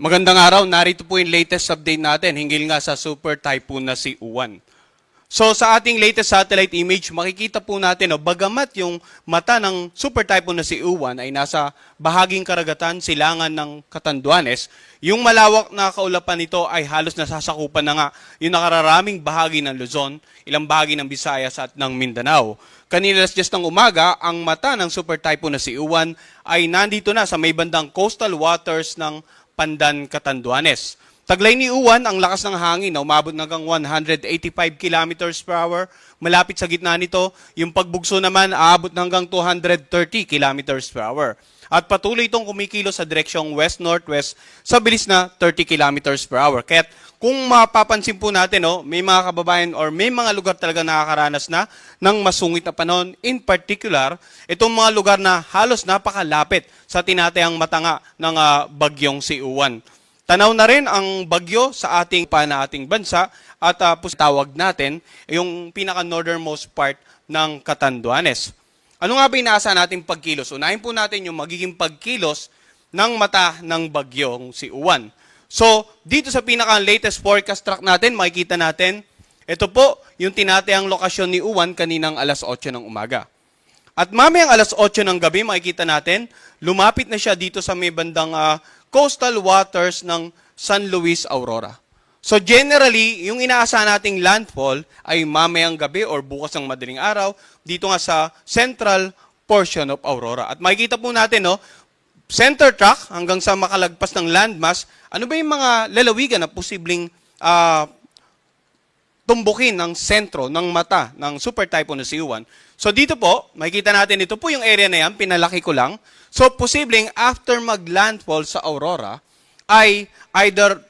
Magandang araw, narito po yung latest update natin hinggil nga sa super typhoon na si Uwan. So sa ating latest satellite image, makikita po natin, no, bagamat yung mata ng super typhoon na si Uwan ay nasa bahaging karagatan, silangan ng Catanduanes, yung malawak na kaulapan nito ay halos nasasakupan na nga yung nakararaming bahagi ng Luzon, ilang bahagi ng Visayas at ng Mindanao. Kanina alas 10 ng umaga, ang mata ng super typhoon na si Uwan ay nandito na sa may bandang coastal waters ng Pandan, Catanduanes. Taglay ni Uwan, ang lakas ng hangin na umabot hanggang 185 kilometers per hour. Malapit sa gitna nito, yung pagbugso naman aabot hanggang 230 kilometers per hour. At patuloy itong kumikilos sa direksyong west-northwest sa bilis na 30 kilometers per hour. Kaya kung mapapansin po natin, no, may mga kababayan or may mga lugar talaga nakakaranas na ng masungit na panahon. In particular, itong mga lugar na halos napakalapit sa tinatayang matanga ng ah, bagyong si Uwan. Tanaw na rin ang bagyo sa ating pa na ating bansa at uh, tawag natin yung pinaka-northernmost part ng Catanduanes. Ano nga ba inaasa nating pagkilos? Unahin po natin yung magiging pagkilos ng mata ng bagyong si Uwan. So, dito sa pinaka-latest forecast track natin, makikita natin, ito po yung tinatayang lokasyon ni Uwan kaninang alas 8 ng umaga. At mamayang alas 8 ng gabi, makikita natin, lumapit na siya dito sa may bandang ah, coastal waters ng San Luis Aurora. So generally, yung inaasahan nating landfall ay mamayang gabi or bukas ng madaling araw dito nga sa central portion of Aurora. At makikita po natin, no, center track hanggang sa makalagpas ng landmass, ano ba yung mga lalawigan na posibleng ah, tumbukin ng sentro ng mata ng super typhoon na si Uwan. So dito po, makikita natin ito po yung area na yan, pinalaki ko lang. So posibleng after mag-landfall sa Aurora, ay either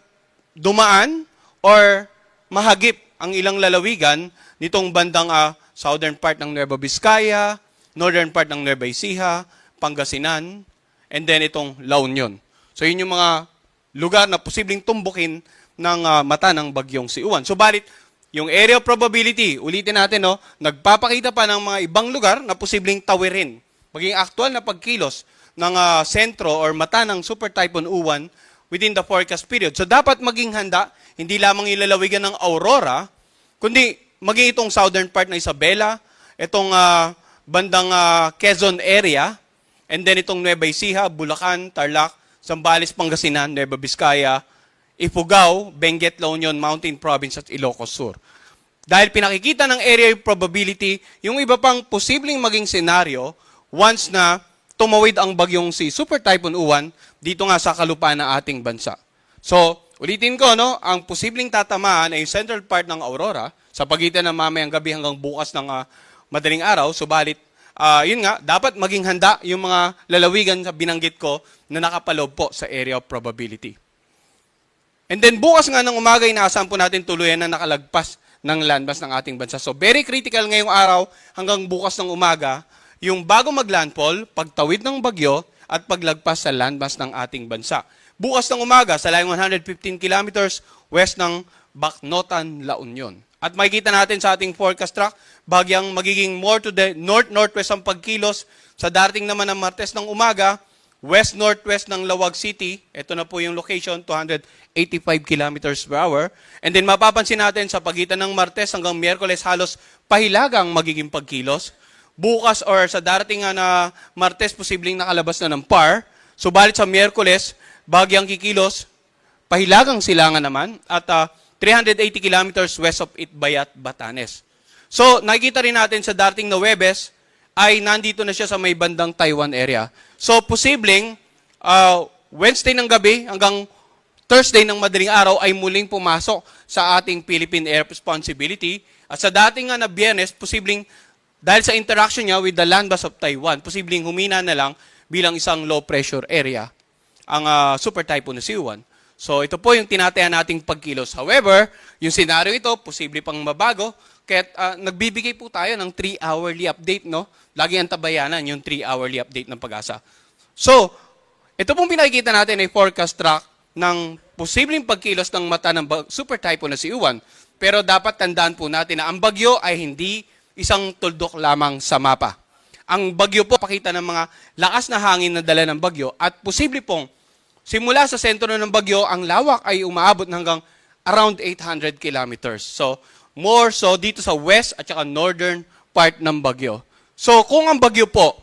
dumaan or mahagip ang ilang lalawigan nitong bandang ah, southern part ng Nueva Vizcaya, northern part ng Nueva Ecija, Pangasinan, and then itong La Union. So yun yung mga lugar na posibleng tumbukin ng ah, mata ng bagyong si Uwan. So balit, yung area of probability, ulitin natin, no, nagpapakita pa ng mga ibang lugar na posibleng tawirin. Maging actual na pagkilos ng ah, sentro or mata ng super typhoon Uwan within the forecast period. So dapat maging handa, hindi lamang ilalawigan ng Aurora, kundi maging itong southern part ng Isabela, itong ah, bandang ah, Quezon area, and then itong Nueva Ecija, Bulacan, Tarlac, Zambales, Pangasinan, Nueva Vizcaya, Ifugao, Benguet, La Union, Mountain Province at Ilocos Sur. Dahil pinakikita ng area of probability, yung iba pang posibleng maging senaryo once na tumawid ang bagyong si Super Typhoon Uwan dito nga sa kalupaan ng ating bansa. So, ulitin ko, no, ang posibleng tatamaan ay central part ng Aurora sa pagitan ng mamayang gabi hanggang bukas ng ah, madaling araw. Subalit, ah, yun nga, dapat maging handa yung mga lalawigan sa binanggit ko na nakapaloob po sa area of probability. And then bukas nga ng umaga, inaasahan po natin tuluyan na nakalagpas ng landmass ng ating bansa. So very critical ngayong araw hanggang bukas ng umaga, yung bago maglandfall, pagtawid ng bagyo, at paglagpas sa landmass ng ating bansa. Bukas ng umaga, sa layong 115 kilometers west ng Bacnotan, La Union. At makikita natin sa ating forecast track, bagyang magiging more to the north-northwest ang pagkilos. Sa darating naman ng Martes ng umaga, west-northwest ng Lawag City. Ito na po yung location, 285 kilometers per hour. And then mapapansin natin sa pagitan ng Martes hanggang Miyerkules halos pahilagang magiging pagkilos. Bukas or sa darating nga na Martes, posibleng nakalabas na ng par. Subalit sa Miyerkules, bagyang kikilos, pahilagang silangan naman at ah, 380 kilometers west of Itbayat, Batanes. So, nakikita rin natin sa darating na Webes, ay nandito na siya sa may bandang Taiwan area. So, posibleng ah, Wednesday ng gabi hanggang Thursday ng madaling araw ay muling pumasok sa ating Philippine Air Responsibility. At sa dating nga na biyernes, posibleng dahil sa interaction niya with the landmass of Taiwan, posibleng humina na lang bilang isang low pressure area ang ah, super typhoon na Siwan. So ito po yung tinatayan nating pagkilos. However, yung senaryo ito, posible pang mabago. Kaya ah, nagbibigay po tayo ng 3-hourly update, no? Lagi ang tabayanan yung 3-hourly update ng pag-asa. So, ito pong pinakikita natin ay forecast track ng posibleng pagkilos ng mata ng super typhoon na si Uwan. Pero dapat tandaan po natin na ang bagyo ay hindi isang tuldok lamang sa mapa. Ang bagyo po pakita ng mga lakas na hangin na dala ng bagyo at posible pong simula sa sentro ng bagyo, ang lawak ay umaabot hanggang around 800 kilometers. So, more so dito sa west at saka northern part ng bagyo. So, kung ang bagyo po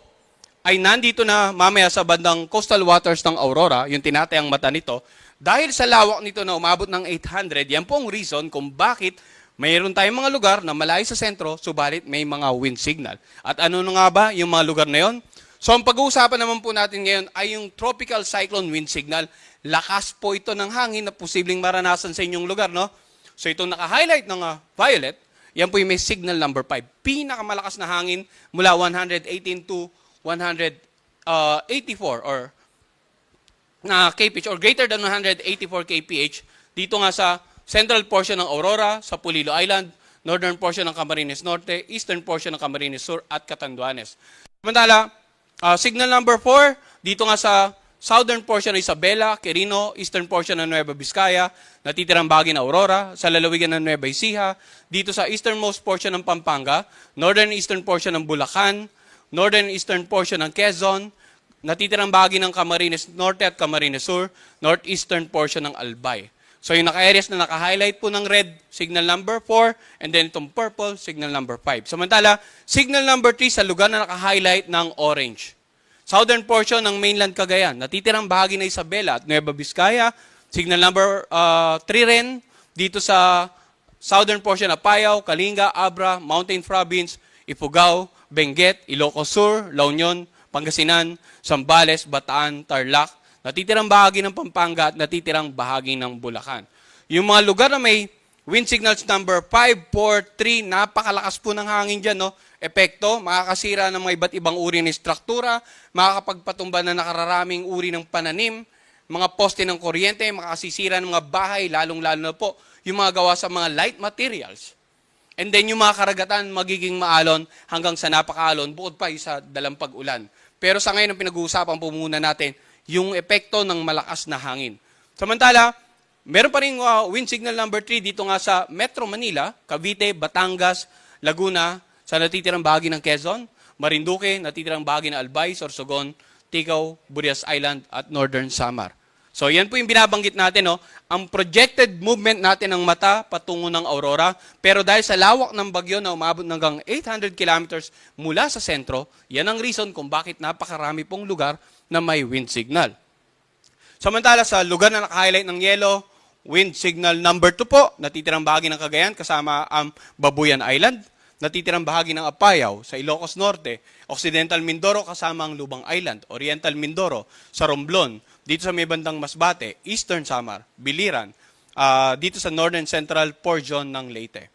ay nandito na mamaya sa bandang coastal waters ng Aurora, yung tinatayang mata nito, dahil sa lawak nito na umabot ng 800, yan po ang reason kung bakit mayroon tayong mga lugar na malayo sa sentro, subalit may mga wind signal. At ano na nga ba yung mga lugar na yon? So ang pag-uusapan naman po natin ngayon ay yung tropical cyclone wind signal. Lakas po ito ng hangin na posibleng maranasan sa inyong lugar, no? So itong naka-highlight ng ah, violet, yan po yung may signal number 5. Pinakamalakas na hangin mula 118 to 184 or na kph or greater than 184 kph dito nga sa central portion ng Aurora, sa Pulilo Island, northern portion ng Camarines Norte, eastern portion ng Camarines Sur at Catanduanes. Samantala, ah, signal number 4 dito nga sa southern portion ng Isabela, Quirino, eastern portion ng Nueva Vizcaya, natitirang bahagi ng Aurora, sa lalawigan ng Nueva Ecija, dito sa easternmost portion ng Pampanga, northern eastern portion ng Bulacan, northern eastern portion ng Quezon, natitirang bahagi ng Camarines Norte at Camarines Sur, northeastern portion ng Albay. So yung naka-areas na naka-highlight po ng red, signal number 4, and then itong purple, signal number 5. Samantala, signal number 3 sa lugar na naka-highlight ng orange. Southern portion ng mainland Cagayan, natitirang bahagi ng Isabela at Nueva Vizcaya, signal number 3 rin dito sa southern portion ng Payao, Kalinga, Abra, Mountain Province, Ifugao, Benguet, Ilocos Sur, La Union, Pangasinan, Zambales, Bataan, Tarlac, natitirang bahagi ng Pampanga at natitirang bahagi ng Bulacan. Yung mga lugar na may wind signals number 5, 4, 3, napakalakas po ng hangin dyan, no? Epekto, makakasira ng mga iba't ibang uri ng struktura, makakapagpatumba na nakararaming uri ng pananim, mga poste ng kuryente, makakasisira ng mga bahay, lalong-lalo na po yung mga gawa sa mga light materials. And then yung mga karagatan magiging maalon hanggang sa napakaalon, bukod pa sa dalampag ulan. Pero sa ngayon, ang pinag-uusapan po muna natin, yung epekto ng malakas na hangin. Samantala, meron pa rin uh, wind signal number 3 dito nga sa Metro Manila, Cavite, Batangas, Laguna, sa natitirang bahagi ng Quezon, Marinduque, natitirang bahagi ng Albay, Sorsogon, Ticao, Burias Island, at Northern Samar. So yan po yung binabanggit natin, no? ang projected movement natin ng mata patungo ng Aurora. Pero dahil sa lawak ng bagyo na umabot ng hanggang 800 kilometers mula sa sentro, yan ang reason kung bakit napakarami pong lugar na may wind signal. Samantala sa lugar na naka-highlight ng yellow, wind signal number 2 po, natitirang bahagi ng Cagayan kasama ang Babuyan Island, natitirang bahagi ng Apayao sa Ilocos Norte, Occidental Mindoro kasama ang Lubang Island, Oriental Mindoro sa Romblon, dito sa may bandang Masbate, Eastern Samar, Biliran, ah, dito sa Northern Central portion ng Leyte.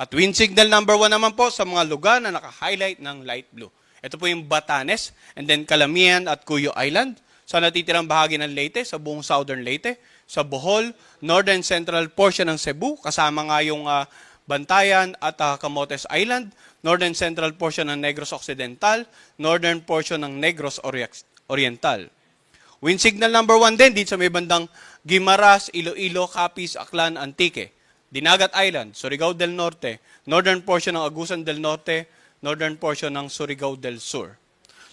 At wind signal number 1 naman po sa mga lugar na naka-highlight ng light blue. Ito po yung Batanes, and then Calamian at Cuyo Island, sa natitirang bahagi ng Leyte, sa buong southern Leyte, sa Bohol, northern central portion ng Cebu, kasama nga yung ah, Bantayan at ah, Camotes Island, northern central portion ng Negros Occidental, northern portion ng Negros Ori- Oriental. Wind signal number 1 din dito sa may bandang Guimaras, Iloilo, Capiz, Aklan, Antique. Dinagat Island, Surigao del Norte, northern portion ng Agusan del Norte, northern portion ng Surigao del Sur.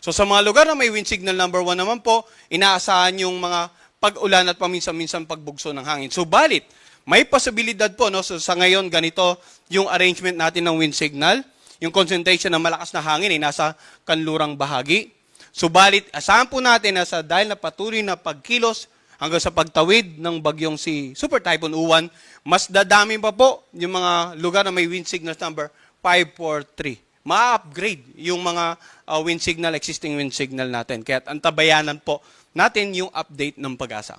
So sa mga lugar na may wind signal number 1 naman po, inaasahan yung mga pag-ulan at paminsan-minsan pagbugso ng hangin. Subalit, may posibilidad po, no? So sa ngayon, ganito yung arrangement natin ng wind signal. Yung concentration ng malakas na hangin ay nasa kanlurang bahagi. Subalit, asahan po natin na sa dahil na patuloy na pagkilos hanggang sa pagtawid ng bagyong si Super Typhoon Uwan, mas dadami pa po yung mga lugar na may wind signal number 543. Ma-upgrade yung mga uh, wind signal, existing wind signal natin. Kaya antabayanan po natin yung update ng pag-asa.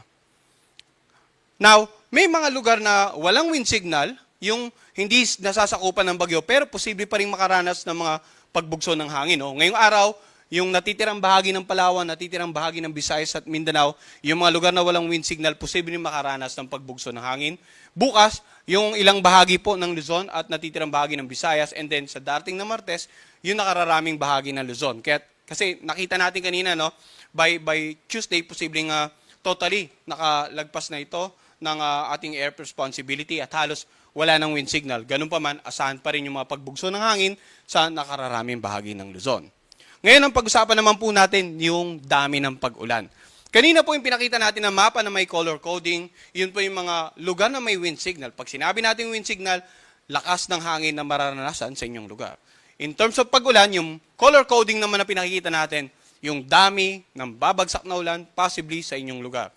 Now, may mga lugar na walang wind signal, yung hindi nasasakupan ng bagyo, pero posible pa rin makaranas ng mga pagbugso ng hangin. No? Ngayong araw, yung natitirang bahagi ng Palawan, natitirang bahagi ng Visayas at Mindanao, yung mga lugar na walang wind signal, posible makaranas ng pagbugso ng hangin. Bukas, yung ilang bahagi po ng Luzon at natitirang bahagi ng Visayas, and then sa dating na Martes, yung nakararaming bahagi ng Luzon. Kaya, kasi nakita natin kanina, no, by, by Tuesday, posibleng uh, totally nakalagpas na ito ng uh, ating air responsibility at halos wala ng wind signal. Ganun pa man, asahan pa rin yung mga pagbugso ng hangin sa nakararaming bahagi ng Luzon. Ngayon, ang pag-usapan naman po natin yung dami ng pag-ulan. Kanina po yung pinakita natin na mapa na may color coding, yun po yung mga lugar na may wind signal. Pag sinabi natin wind signal, lakas ng hangin na mararanasan sa inyong lugar. In terms of pag-ulan, yung color coding naman na pinakikita natin, yung dami ng babagsak na ulan possibly sa inyong lugar.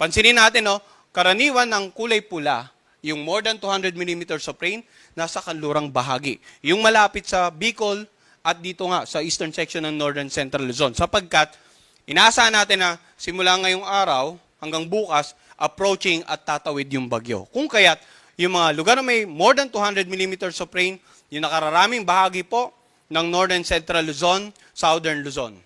Pansinin natin, no, karaniwan ng kulay pula, yung more than 200 millimeters of rain, nasa kanlurang bahagi. Yung malapit sa Bicol at dito nga sa eastern section ng Northern Central Luzon. Sapagkat inaasahan natin na simula ngayong araw hanggang bukas, approaching at tatawid yung bagyo. Kung kaya't yung mga lugar na may more than 200 millimeters of rain, yung nakararaming bahagi po ng Northern Central Luzon, Southern Luzon.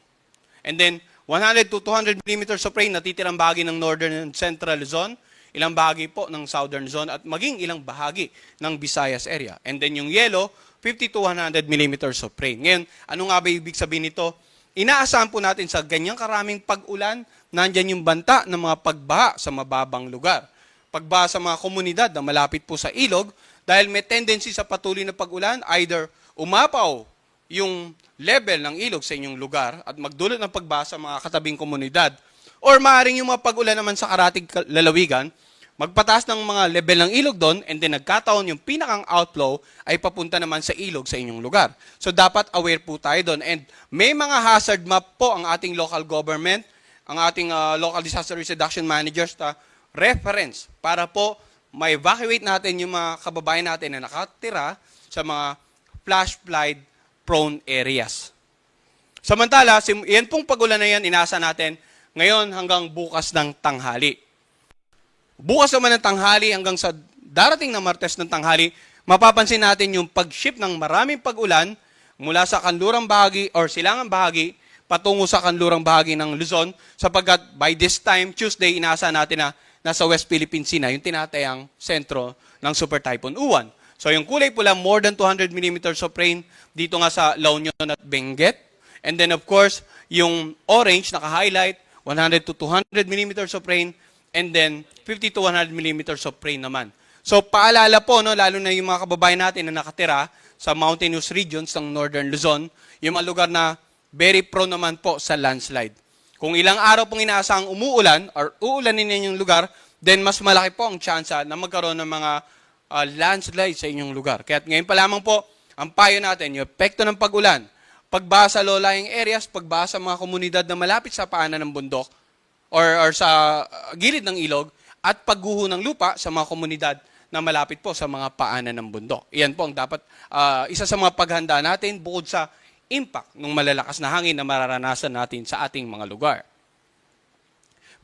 And then, 100 to 200 millimeters of rain, natitirang bahagi ng Northern and Central Luzon, ilang bahagi po ng Southern Luzon, at maging ilang bahagi ng Visayas area. And then yung yellow, 50 to 100 millimeters of rain. Ngayon, ano nga ba ibig sabihin nito? Inaasahan po natin sa ganyang karaming pag-ulan, nandyan yung banta ng mga pagbaha sa mababang lugar. Pagbaha sa mga komunidad na malapit po sa ilog, dahil may tendency sa patuloy na pag-ulan, either umapaw yung level ng ilog sa inyong lugar at magdulot ng pagbaha sa mga katabing komunidad. Or maaaring yung mga pag-ulan naman sa karatig lalawigan, magpataas ng mga level ng ilog doon and then nagkataon yung pinakang outflow ay papunta naman sa ilog sa inyong lugar. So dapat aware po tayo doon and may mga hazard map po ang ating local government, ang ating uh, local disaster risk reduction managers na reference para po ma-evacuate natin yung mga kababayan natin na nakatira sa mga flash flood prone areas. Samantala, yan pong pagulan na yan, inasa natin ngayon hanggang bukas ng tanghali. Bukas naman ng tanghali hanggang sa darating na Martes ng tanghali, mapapansin natin yung pag-ship ng maraming pag-ulan mula sa kanlurang bahagi or silangang bahagi patungo sa kanlurang bahagi ng Luzon sapagkat by this time, Tuesday, inaasa natin na nasa West Philippine Sea na yung tinatayang sentro ng Super Typhoon Uwan. So yung kulay pula, more than 200 millimeters of rain dito nga sa La Union at Benguet. And then of course, yung orange naka-highlight, 100 to 200 millimeters of rain, and then 50 to 100 millimeters of rain naman. So paalala po, no, lalo na yung mga kababayan natin na nakatira sa mountainous regions ng Northern Luzon, yung mga lugar na very prone naman po sa landslide. Kung ilang araw pong inaasahang umuulan or uulanin ninyong lugar, then mas malaki po ang tsansa na magkaroon ng mga uh, landslide sa inyong lugar. Kaya ngayon pa lamang po, ang payo natin, yung epekto ng pag-ulan, pagbaha sa low-lying areas, pagbaha sa mga komunidad na malapit sa paanan ng bundok or, or sa gilid ng ilog, at pagguho ng lupa sa mga komunidad na malapit po sa mga paanan ng bundok. Iyan po ang dapat, uh, isa sa mga paghanda natin bukod sa impact ng malalakas na hangin na mararanasan natin sa ating mga lugar.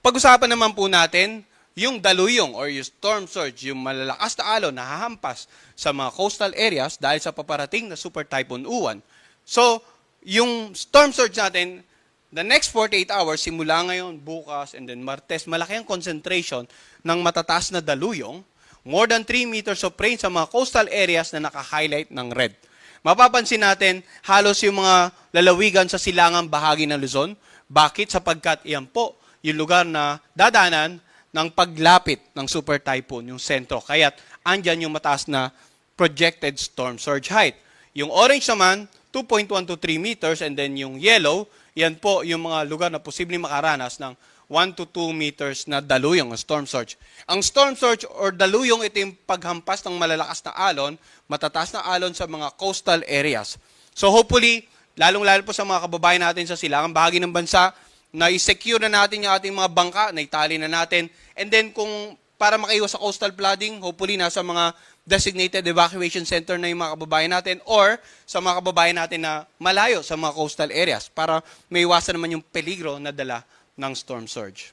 Pag-usapan naman po natin yung daluyong or yung storm surge, yung malalakas na alon na hahampas sa mga coastal areas dahil sa paparating na Super Typhoon Uwan. So, yung storm surge natin, the next 48 hours, simula ngayon, bukas, and then Martes, malaki ang concentration ng matataas na daluyong, more than 3 meters of rain sa mga coastal areas na naka-highlight ng red. Mapapansin natin, halos yung mga lalawigan sa silangang bahagi ng Luzon. Bakit? Sapagkat iyan po yung lugar na dadanan ng paglapit ng super typhoon, yung sentro. Kaya't andyan yung mataas na projected storm surge height. Yung orange naman, 2.1 to 3 meters, and then yung yellow, yan po yung mga lugar na posibleng makaranas ng 1 to 2 meters na daluyong, storm surge. Ang storm surge or daluyong, ito yung paghampas ng malalakas na alon, matataas na alon sa mga coastal areas. So hopefully, lalong-lalo po sa mga kababayan natin sa silangang bahagi ng bansa, na i-secure na natin yung ating mga bangka, na itali na natin. And then kung para makaiwas sa coastal flooding, hopefully nasa mga designated evacuation center na yung mga kababayan natin or sa mga kababayan natin na malayo sa mga coastal areas para may iwasan naman yung peligro na dala ng storm surge.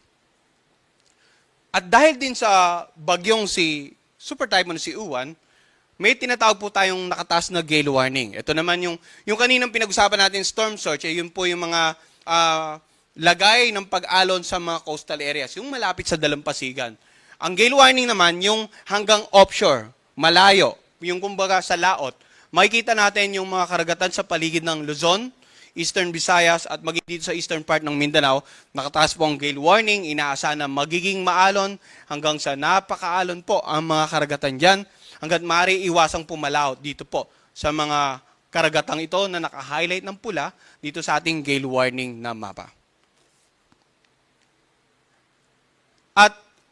At dahil din sa bagyong si Super Typhoon si Uwan, may tinatawag po tayong nakataas na gale warning. Ito naman yung, yung kaninang pinag-usapan natin storm surge, eh, yun po yung mga uh, lagay ng pag-alon sa mga coastal areas, yung malapit sa dalampasigan. Ang gale warning naman, yung hanggang offshore, malayo, yung kumbaga sa laot, makikita natin yung mga karagatan sa paligid ng Luzon, Eastern Visayas at maging dito sa eastern part ng Mindanao, nakataas po ang gale warning, inaasahan na magiging maalon hanggang sa napakaalon po ang mga karagatan dyan, hanggat maaari iwasang pumalaot dito po sa mga karagatang ito na naka-highlight ng pula dito sa ating gale warning na mapa.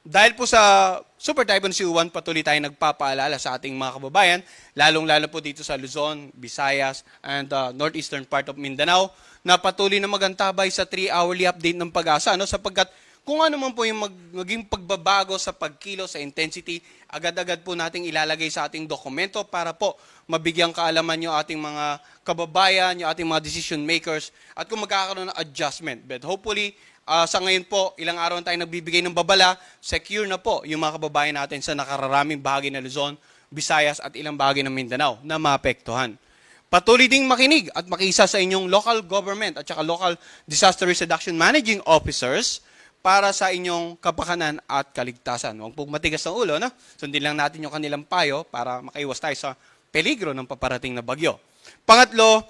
Dahil po sa Super Typhoon C1, patuloy tayong nagpapaalala sa ating mga kababayan, lalong-lalo po dito sa Luzon, Visayas, and uh, northeastern part of Mindanao, na patuloy na magantabay sa 3-hourly update ng pag-asa, no? sapagkat kung ano man po yung mag, maging pagbabago sa pagkilo, sa intensity, agad-agad po nating ilalagay sa ating dokumento para po mabigyang kaalaman yung ating mga kababayan, yung ating mga decision makers, at kung magkakaroon ng adjustment. But hopefully, ah, sa ngayon po, ilang araw na tayo nagbibigay ng babala, secure na po yung mga kababayan natin sa nakararaming bahagi ng Luzon, Visayas at ilang bahagi ng Mindanao na maapektuhan. Patuloy ding makinig at makisa sa inyong local government at saka local disaster risk reduction managing officers para sa inyong kapakanan at kaligtasan. Huwag pong matigas ng ulo, no? Sundin lang natin yung kanilang payo para makaiwas tayo sa peligro ng paparating na bagyo. Pangatlo,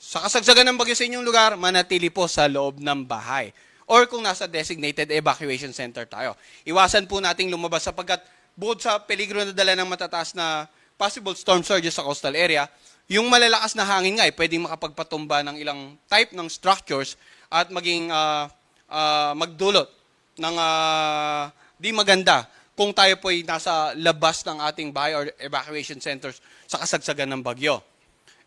sa kasagsagan ng bagyo sa inyong lugar, manatili po sa loob ng bahay. Or kung nasa designated evacuation center tayo. Iwasan po nating lumabas sapagkat bukod sa peligro na dala ng matataas na possible storm surges sa coastal area, yung malalakas na hangin nga ay pwedeng makapagpatumba ng ilang type ng structures at maging ah, ah, magdulot ng ah, di maganda kung tayo po ay nasa labas ng ating bahay or evacuation centers sa kasagsagan ng bagyo.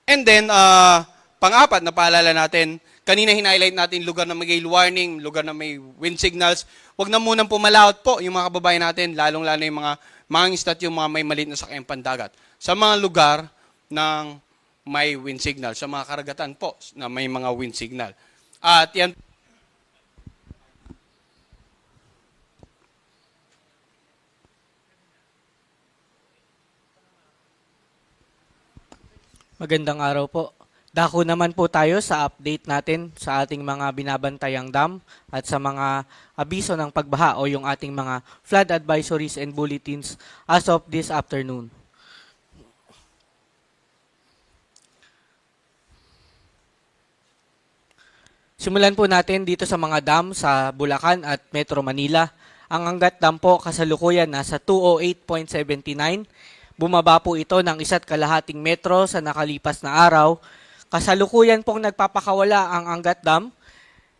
And then, uh, pang-apat, napaalala natin, kanina hinighlight natin lugar na may gale warning, lugar na may wind signals. Huwag na munang pumalaot po yung mga kababayan natin, lalong-lalo yung mga mangingisda at yung mga may maliit na sakyang pandagat. Sa mga lugar ng may wind signal, sa mga karagatan po na may mga wind signal. At yan Magandang araw po. Dako naman po tayo sa update natin sa ating mga binabantayang dam at sa mga abiso ng pagbaha o yung ating mga flood advisories and bulletins as of this afternoon. Simulan po natin dito sa mga dam sa Bulacan at Metro Manila. Ang Angat Dam po kasalukuyan nasa 208.79. Bumaba po ito ng isa't kalahating metro sa nakalipas na araw. Kasalukuyan pong nagpapakawala ang Angat Dam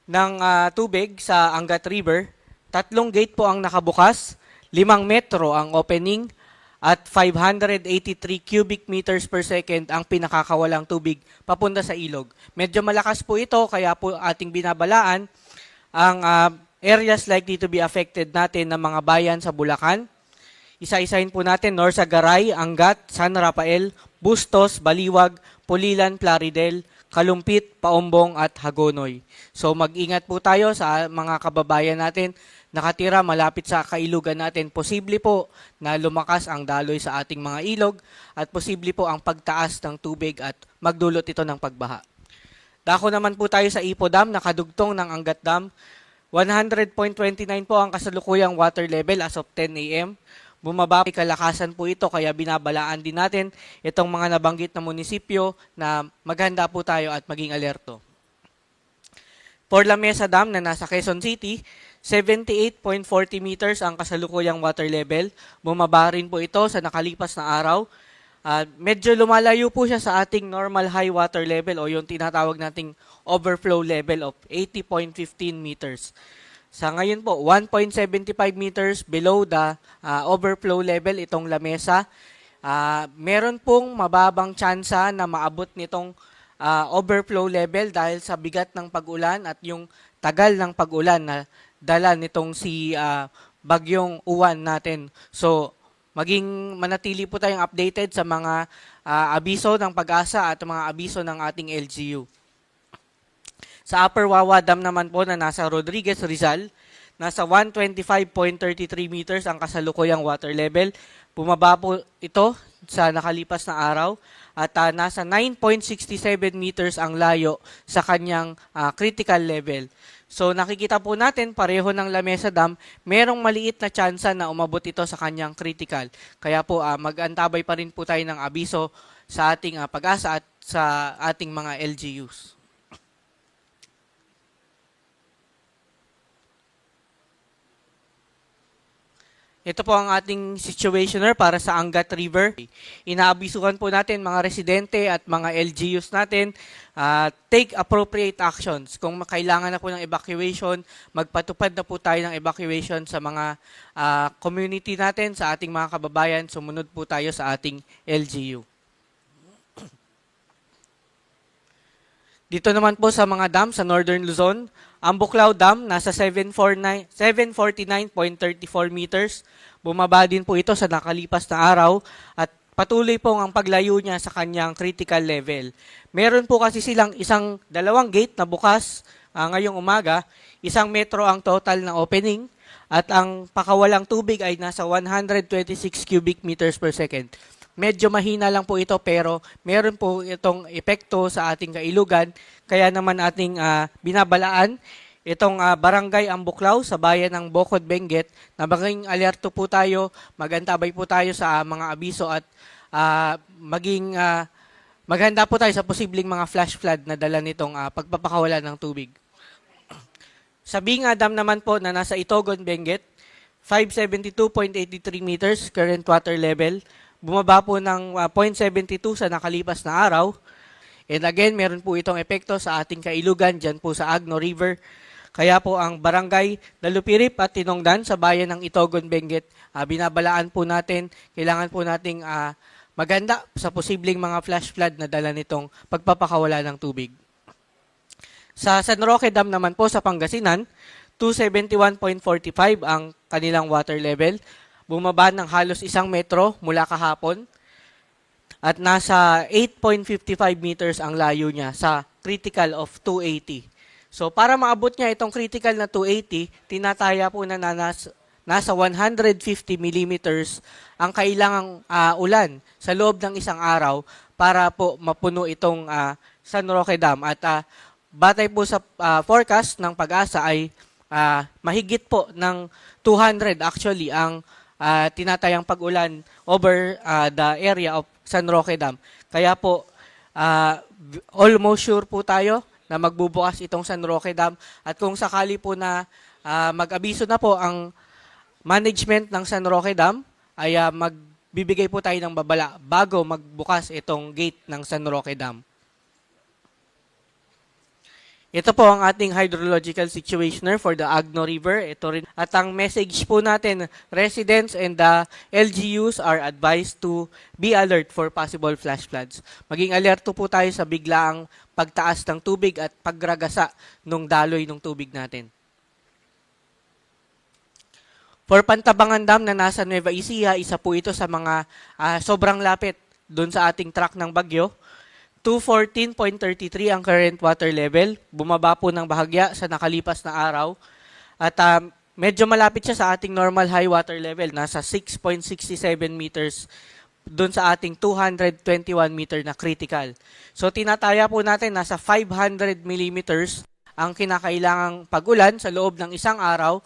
ng ah, tubig sa Angat River. Tatlong gate po ang nakabukas, limang metro ang opening, at 583 cubic meters per second ang pinakakawalang tubig papunta sa ilog. Medyo malakas po ito, kaya po ating binabalaan ang ah, areas likely to be affected natin ng mga bayan sa Bulacan. Isa-isahin po natin, Norsagaray, Angat, San Rafael, Bustos, Baliwag, Pulilan, Plaridel, Kalumpit, Paumbong at Hagonoy. So mag-ingat po tayo sa mga kababayan natin nakatira malapit sa kailugan natin. Posible po na lumakas ang daloy sa ating mga ilog at posible po ang pagtaas ng tubig at magdulot ito ng pagbaha. Dako naman po tayo sa Ipo Dam, nakadugtong ng Angat Dam. 100.29 po ang kasalukuyang water level as of 10 a.m. Bumaba kalakasan po ito kaya binabalaan din natin itong mga nabanggit na munisipyo na maghanda po tayo at maging alerto. For La Mesa Dam na nasa Quezon City, 78.40 meters ang kasalukuyang water level. Bumaba rin po ito sa nakalipas na araw. Ah, medyo lumalayo po siya sa ating normal high water level o yung tinatawag nating overflow level of 80.15 meters. Sa ngayon po, 1.75 meters below the ah, overflow level itong lamesa. Ah, meron pong mababang tsansa na maabot nitong ah, overflow level dahil sa bigat ng pag-ulan at yung tagal ng pag-ulan na dala nitong si ah, bagyong uwan natin. So, maging manatili po tayong updated sa mga ah, abiso ng pag-asa at mga abiso ng ating LGU. Sa Upper Wawa Dam naman po na nasa Rodriguez, Rizal, nasa 125.33 meters ang kasalukuyang water level. Bumaba po ito sa nakalipas na araw at ah, nasa 9.67 meters ang layo sa kanyang ah, critical level. So nakikita po natin pareho ng Lamesa Dam, merong maliit na tsansa na umabot ito sa kanyang critical. Kaya po ah, mag-antabay pa rin po tayo ng abiso sa ating ah, pag-asa at sa ating mga LGUs. Ito po ang ating situationer para sa Angat River. Inaabisuhan po natin mga residente at mga LGUs natin, ah, take appropriate actions. Kung kailangan na po ng evacuation, magpatupad na po tayo ng evacuation sa mga ah, community natin, sa ating mga kababayan. Sumunod po tayo sa ating LGU. Dito naman po sa mga dam sa Northern Luzon, ang Buklao Dam nasa 749 749.34 meters. Bumaba din po ito sa nakalipas na araw at patuloy pong ang paglayo niya sa kanyang critical level. Meron po kasi silang isang dalawang gate na bukas ah, ngayong umaga. Isang metro ang total na opening at ang pakawalang tubig ay nasa 126 cubic meters per second. Medyo mahina lang po ito pero meron po itong epekto sa ating kailugan kaya naman ating ah, binabalaan itong ah, barangay Ambuklaw sa bayan ng Bocod Benguet na maging alerto po tayo, magantabay po tayo sa ah, mga abiso at ah, maging ah, maghanda po tayo sa posibleng mga flash flood na dala nitong ah, pagpapakawala ng tubig. Sa Binga Dam naman po na nasa Itogon, Benguet, 572.83 meters current water level. Bumaba po ng ah, 0.72 sa nakalipas na araw. And again, meron po itong epekto sa ating kailugan dyan po sa Agno River. Kaya po ang barangay Dalupirip at Tinongdan sa bayan ng Itogon, Benguet, ah, binabalaan po natin, kailangan po nating ah, maganda sa posibleng mga flash flood na dala nitong pagpapakawala ng tubig. Sa San Roque Dam naman po sa Pangasinan, 271.45 ang kanilang water level. Bumaba ng halos isang metro mula kahapon. At nasa 8.55 meters ang layo niya sa critical of 280. So para maabot niya itong critical na 280, tinataya po na nanas, nasa 150 millimeters ang kailangang ah, ulan sa loob ng isang araw para po mapuno itong ah, San Roque Dam. At ah, batay po sa ah, forecast ng pag-asa ay ah, mahigit po ng 200 actually ang ah, tinatayang pag-ulan over ah, the area of San Roque Dam. Kaya po v- almost sure po tayo na magbubukas itong San Roque Dam at kung sakali po na ah, mag-abiso na po ang management ng San Roque Dam ay ah, magbibigay po tayo ng babala bago magbukas itong gate ng San Roque Dam. Ito po ang ating hydrological situationer for the Agno River. Ito rin. At ang message po natin, residents and the LGUs are advised to be alert for possible flash floods. Maging alerto po tayo sa biglaang pagtaas ng tubig at pagragasa nung daloy ng tubig natin. For Pantabangan Dam na nasa Nueva Ecija, isa po ito sa mga ah, sobrang lapit doon sa ating track ng bagyo. 214.33 ang current water level. Bumaba po ng bahagya sa nakalipas na araw. At um, medyo malapit siya sa ating normal high water level. Nasa 6.67 meters doon sa ating 221 meter na critical. So tinataya po natin nasa 500 millimeters ang kinakailangang pagulan sa loob ng isang araw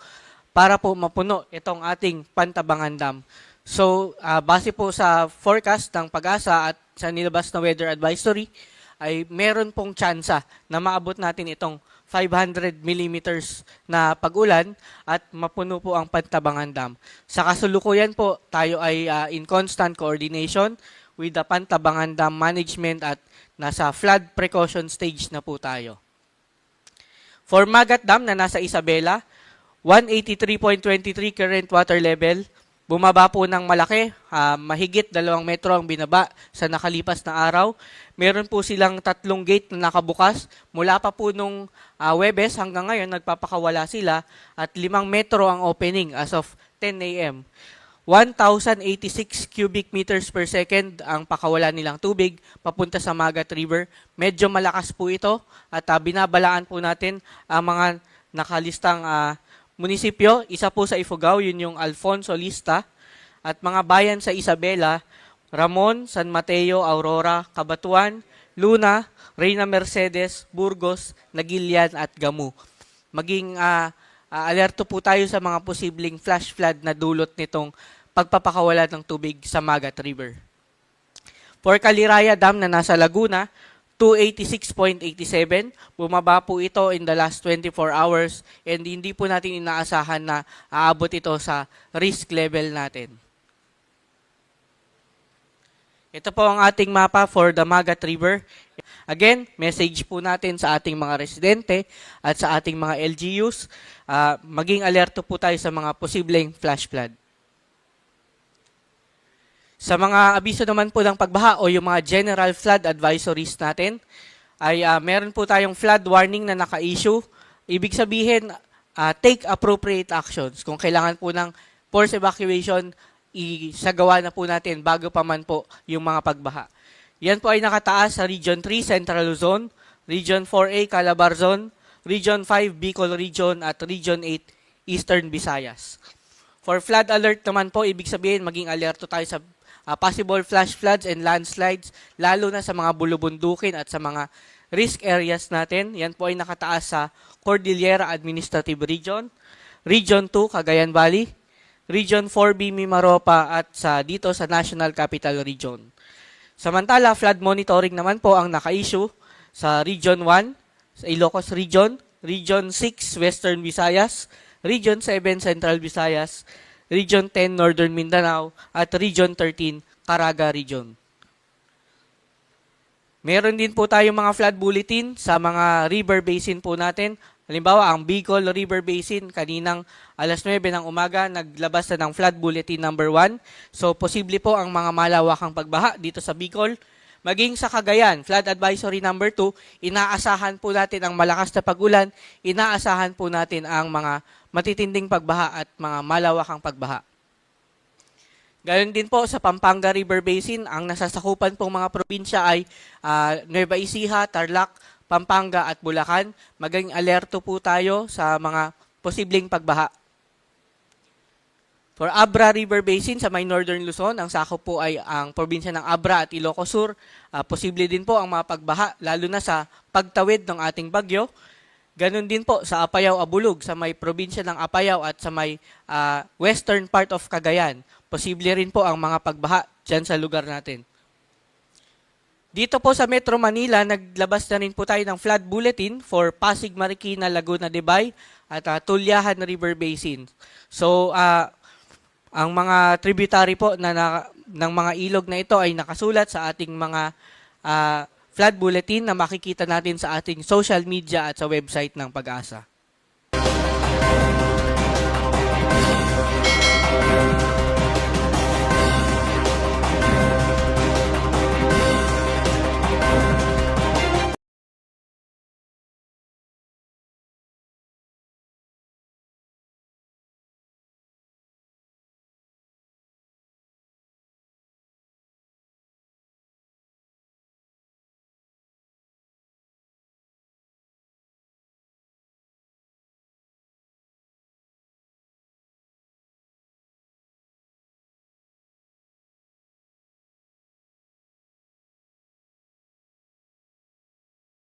para po mapuno itong ating Pantabangan Dam. So, ah, base po sa forecast ng pag-asa at sa nilabas na weather advisory, ay meron pong tsansa na maabot natin itong 500 millimeters na pag-ulan at mapuno po ang Pantabangan Dam. Sa kasulukuyan po, tayo ay ah, in constant coordination with the Pantabangan Dam Management at nasa flood precaution stage na po tayo. For Magat Dam na nasa Isabela, 183.23 current water level. Bumaba po ng malaki, ah, mahigit dalawang metro ang binaba sa nakalipas na araw. Meron po silang tatlong gate na nakabukas. Mula pa po nung ah, Webes hanggang ngayon, nagpapakawala sila at limang metro ang opening as of 10 a.m. 1,086 cubic meters per second ang pakawala nilang tubig papunta sa Magat River. Medyo malakas po ito at ah, binabalaan po natin ang mga nakalistang ah, munisipyo. Isa po sa Ifugao, yun yung Alfonso Lista. At mga bayan sa Isabela, Ramon, San Mateo, Aurora, Cabatuan, Luna, Reyna Mercedes, Burgos, Nagilian at Gamu. Maging ah, ah, alerto po tayo sa mga posibleng flash flood na dulot nitong pagpapakawala ng tubig sa Magat River. For Caliraya Dam na nasa Laguna, 286.87. Bumaba po ito in the last 24 hours and hindi po natin inaasahan na aabot ito sa risk level natin. Ito po ang ating mapa for the Magat River. Again, message po natin sa ating mga residente at sa ating mga LGUs. ah, maging alerto po tayo sa mga posibleng flash flood. Sa mga abiso naman po ng pagbaha o yung mga general flood advisories natin, ay ah, meron po tayong flood warning na naka-issue. Ibig sabihin, ah, take appropriate actions. Kung kailangan po ng force evacuation, isagawa na po natin bago pa man po yung mga pagbaha. Yan po ay nakataas sa Region 3 Central Luzon, Region 4A Calabar Zone, Region 5 Bicol Region at Region 8 Eastern Visayas. For flood alert naman po, ibig sabihin maging alerto tayo sa ah, possible flash floods and landslides, lalo na sa mga bulubundukin at sa mga risk areas natin. Yan po ay nakataas sa Cordillera Administrative Region, Region 2 Cagayan Valley, Region 4B Mimaropa at sa dito sa National Capital Region. Samantala, flood monitoring naman po ang naka-issue sa Region 1, sa Ilocos Region, Region 6 Western Visayas, Region 7 Central Visayas, Region 10 Northern Mindanao, at Region 13 Caraga Region. Meron din po tayong mga flood bulletin sa mga river basin po natin. Halimbawa, ang Bicol River Basin, kaninang alas 9 ng umaga, naglabas na ng flood bulletin number 1. So, posible po ang mga malawakang pagbaha dito sa Bicol. Maging sa Cagayan, flood advisory number 2, inaasahan po natin ang malakas na pagulan, inaasahan po natin ang mga matitinding pagbaha at mga malawakang pagbaha. Gayon din po sa Pampanga River Basin, ang nasasakupan pong mga probinsya ay ah, Nueva Ecija, Tarlac, Pampanga at Bulacan. Maging alerto po tayo sa mga posibleng pagbaha. For Abra River Basin sa may Northern Luzon, ang sakop po ay ang probinsya ng Abra at Ilocos Sur. Ah, posible din po ang mga pagbaha, lalo na sa pagtawid ng ating bagyo. Ganon din po sa Apayao Abulug, sa may probinsya ng Apayao at sa may ah, western part of Cagayan. Posible rin po ang mga pagbaha dyan sa lugar natin. Dito po sa Metro Manila, naglabas na rin po tayo ng flood bulletin for Pasig, Marikina, Laguna, Debay at ah, Tulyahan River Basin. So, ah, ang mga tributary po na, na ng mga ilog na ito ay nakasulat sa ating mga uh, flood bulletin na makikita natin sa ating social media at sa website ng pag-asa.